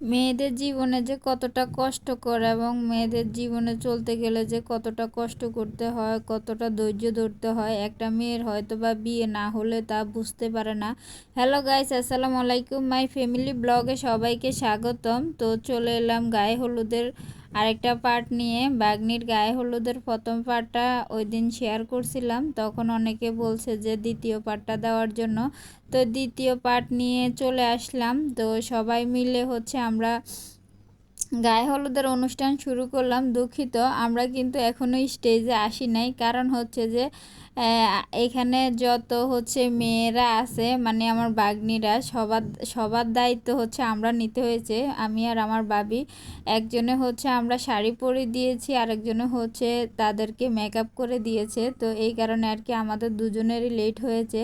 মেয়েদের জীবনে যে কতটা কষ্টকর এবং মেয়েদের জীবনে চলতে গেলে যে কতটা কষ্ট করতে হয়, কতটা ধৈর্য ধরতে হয়, একটা মেয়ের হয়তো বা বিয়ে না হলে তা বুঝতে পারে না। হ্যালো গাইস আসসালামু আলাইকুম। মাই ফ্যামিলি ব্লগে সবাইকে স্বাগতম। তো চলে এলাম গায়ে হলুদের আরেকটা পার্ট নিয়ে বাগনির গায়ে হলুদের প্রথম পার্টটা ওই দিন শেয়ার করছিলাম, তখন অনেকে বলছে যে দ্বিতীয় পার্টটা দেওয়ার জন্য। তো দ্বিতীয় পার্ট নিয়ে চলে আসলাম, তো সবাই মিলে হচ্ছে আমরা গায়ে হলুদের অনুষ্ঠান শুরু করলাম, দুঃখিত। আমরা কিন্তু এখনও স্টেজে আসি নাই, কারণ হচ্ছে যে এখানে যত হচ্ছে মেয়েরা আছে মানে আমার বাগনিরা, সবার সবার দায়িত্ব হচ্ছে আমরা নিতে হয়েছে। আমি আর আমার বাবি, একজনে হচ্ছে আমরা শাড়ি পরে দিয়েছি, আরেকজনে হচ্ছে তাদেরকে মেকআপ করে দিয়েছে। তো এই কারণে আর কি আমাদের দুজনেরই লেট হয়েছে।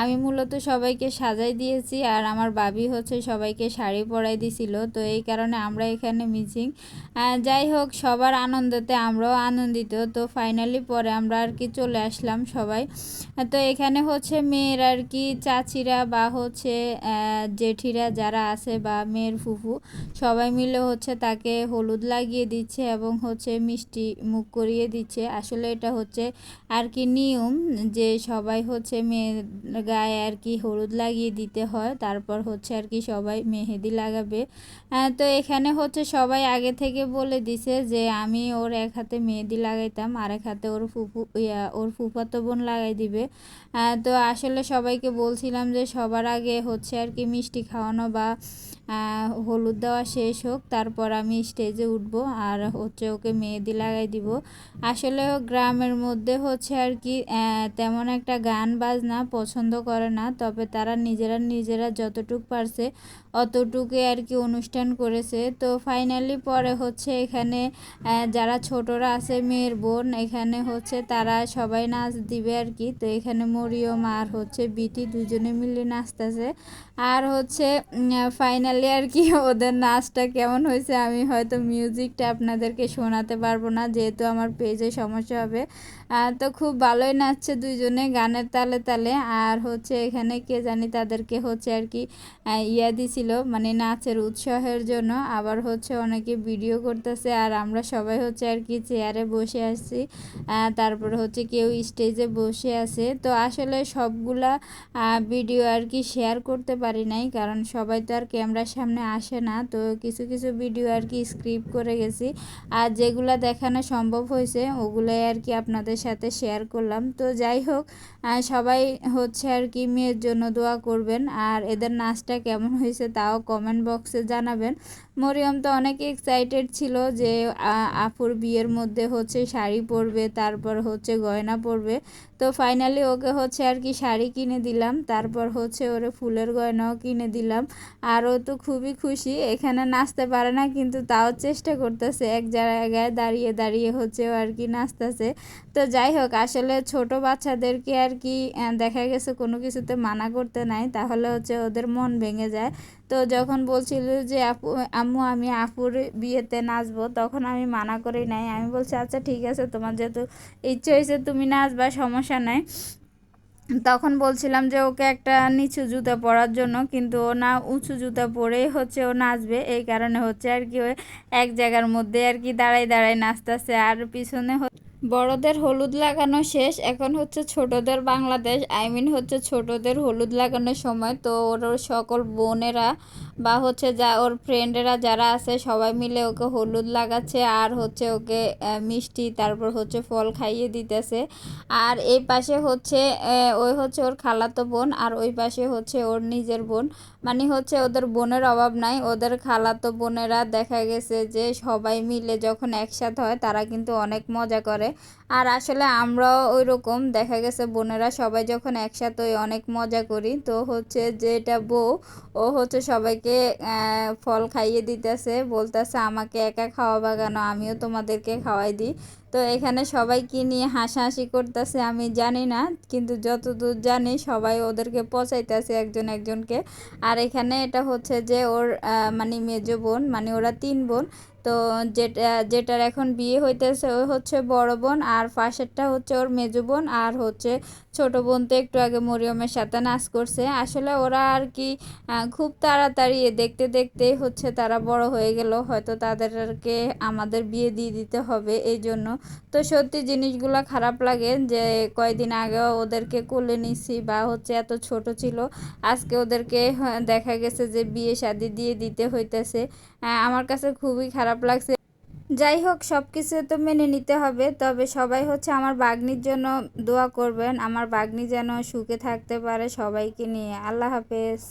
আমি মূলত সবাইকে সাজাই দিয়েছি আর আমার বাবি হচ্ছে সবাইকে শাড়ি পরাই দিছিল। তো এই কারণে আমরা এখানে মিচিং যাই হোক, সবার আনন্দতে আমরাও আনন্দিত। তো ফাইনালি পরে আমরা আর কি চলে আসলাম। সবাই। তো এখানে হচ্ছে মেয়ের আর কি চাচিরা বা হচ্ছে জেঠিরা যারা আছে বা মেয়ের ফুফু, সবাই মিলে হচ্ছে তাকে হলুদ লাগিয়ে দিচ্ছে এবং হচ্ছে মিষ্টি মুখ করিয়ে দিচ্ছে। আসলে এটা হচ্ছে আর কি নিয়ম যে সবাই হচ্ছে মেয়ের গায়ে আর কি হলুদ লাগিয়ে দিতে হয়, তারপর হচ্ছে আর কি সবাই মেহেদি লাগাবে। তো এখানে হচ্ছে সবাই আগে থেকে বলে দিছে যে আমি ওর এক হাতে মেহেদি লাগাইতাম আর এক হাতে ওর ফুফু ওর ফুফাতো বোন লাগাই দিবে। তো আসলে সবাইকে বলছিলাম যে সবার আগে হচ্ছে আর কি মিষ্টি খাওয়ানো বা হলুদ দেওয়া শেষ হোক, তারপর আমি স্টেজে উঠবো আর হচ্ছে ওকে মেহেদি লাগাই দিব। আসলে গ্রামের মধ্যে হচ্ছে আর কি তেমন একটা গান বাজনা পছন্দ করে না, তবে তারা নিজেরা নিজেরা যতটুক পারছে অতটুকু আর কি অনুষ্ঠান করেছে। তো ফাইনালি পরে হচ্ছে এখানে যারা ছোটরা আছে মেয়ের বোন, এখানে হচ্ছে তারা সবাই নাচ দিবে আর কি তো এখানে মরিয়ম আর হচ্ছে বিটি দুজনে মিলে নাচতেছে। আর হচ্ছে ফাইনালি আর কি ওদের নাচটা কেমন হয়েছে আমি হয়তো মিউজিকটা আপনাদেরকে শোনাতে পারব না, যেহেতু আমার পেজে সমস্যা হবে। তো খুব ভালোই নাচছে দুইজনে গানের তালে তালে। আর হচ্ছে এখানে কে জানি তাদেরকে হচ্ছে আর কি ইয়া দিছিল মানে নাচের উৎসাহের জন্য। আবার হচ্ছে অনেকে ভিডিও করতেছে, আর আমরা সবাই হচ্ছে আর কি চেয়ারে বসে আসছি তারপর হচ্ছে কেউ স্টেজে বসে আছে, তো আসলে সবগুলা ভিডিও আর কি শেয়ার করতে পারি নাই, কারণ সবাই তো আর ক্যামেরার সামনে আসে না, তো কিছু কিছু ভিডিও আর কি স্ক্রিপ্ট করে গেছি। আর যেগুলা দেখানো সম্ভব হয়েছে, ওগুলাই আর কি আপনাদের সাথে শেয়ার করলাম। তো যাই হোক সবাই হচ্ছে আর কি মেয়ের জন্য দোয়া করবেন, আর এদের নাচটা কেমন হয়েছে তাও কমেন্ট বক্সে জানাবেন। মরিয়ম তো অনেক এক্সাইটেড ছিল যে আপুর বিয়ের মধ্যে হচ্ছে শাড়ি পরবে, তারপর হচ্ছে গয়না পরবে তো ফাইনালি ওকে হচ্ছে আর কি শাড়ি কিনে দিলাম। তারপর হচ্ছে ওরে ফুলের গয়নাও কিনে দিলাম। আর ও তো খুবই খুশি, এখানে নাচতে পারে না কিন্তু তাও চেষ্টা করতেছে এক জায়গায় দাঁড়িয়ে দাঁড়িয়ে হচ্ছে ও আর কি নাচতেছে। তো যাই হোক, আসলে ছোট বাচ্চাদেরকে আর কি দেখা গেছে কোনো কিছুতে মানা করতে নাই, তাহলে হচ্ছে ওদের মন ভেঙে যায়। তো যখন বলছিল যে, আপু, আম্মু, আমি আপুর বিয়েতে নাচবো, তখন আমি মানা করি নাই। আমি বলছি আচ্ছা ঠিক আছে, তোমার যেহেতু ইচ্ছে হয়েছে তুমি নাচবা সমস্যা নাই। তখন বলছিলাম যে ওকে একটা নিচু জুতা পরার জন্য, কিন্তু ও না উঁচু জুতা পরেই হচ্ছে ও নাচবে। এই কারণে হচ্ছে আর কি এক জায়গার মধ্যে আর কি দাঁড়াই দাঁড়াই নাচতেছে। আর পিছনে বড়দের হলুদ লাগানো শেষ, এখন হচ্ছে ছোটদের বাংলাদেশ, আই মিন হচ্ছে ছোটদের হলুদ লাগানোর সময়। তো ওর সকল বোনেরা বা হচ্ছে যা ওর ফ্রেন্ডেরা যারা আছে, সবাই মিলে ওকে হলুদ লাগাচ্ছে আর হচ্ছে ওকে মিষ্টি, তারপর হচ্ছে ফল খাইয়ে দিতেছে। আর এই পাশে হচ্ছে ওই হচ্ছে ওর খালাতো বোন আর ওই পাশে হচ্ছে ওর নিজের বোন। মানে হচ্ছে ওদের বোনের অভাব নাই, ওদের খালাতো বোনেরা দেখা গেছে যে সবাই মিলে যখন একসাথে হয়, তারা কিন্তু অনেক মজা করে। আর আসলে আমরাও ওই রকম দেখা গেছে বোনেরা সবাই যখন একসাথে অনেক মজা করি, তো হচ্ছে যেটা বউ, ও হচ্ছে সবাইকে ফল খাইয়ে দিতেছে, বলতেছে আমাকে একা খাওয়া বাগানো, আমিও তোমাদেরকে খাওয়াই দিই। তো এখানে সবাই কি নিয়ে হাসাহাসি করতেছে, আমি জানি না, কিন্তু যতদূর জানি সবাই ওদেরকে পচাইতেছে একজন একজনকে। আর এখানে এটা হচ্ছে যে ওর মানে মেজো বোন মানে ওরা তিন বোন তো যেটা যেটার এখন বিয়ে হইতেছে ওই হচ্ছে বড় বোন আর পাশেরটা হচ্ছে ওর মেজো বোন আর হচ্ছে ছোট বোন তো একটু আগে মরিয়মের সাথে নাচ করছে। আসলে ওরা আর কি খুব তাড়াতাড়ি দেখতে দেখতে হচ্ছে তারা বড় হয়ে গেল হয়তো তাদেরকে আমাদের বিয়ে দিয়ে দিতে হবে এই জন্য। তো সত্যি জিনিসগুলো খারাপ লাগে যে কয়দিন আগে ওদেরকে কোলে নিছি বা হচ্ছে এত ছোট ছিল আজকে ওদেরকে হ্যাঁ, দেখা গেছে যে বিয়ে শাদি দিয়ে দিতে হইতেছে। আমার কাছে খুবই খারাপ লাগছে। যাই হোক সব কিছু তো মেনে নিতে হবে। তবে সবাই হচ্ছে আমার বাগ্নির জন্য দোয়া করবেন। আমার বাগ্নি যেন সুখে থাকতে পারে সবাইকে নিয়ে। আল্লাহ হাফেজ।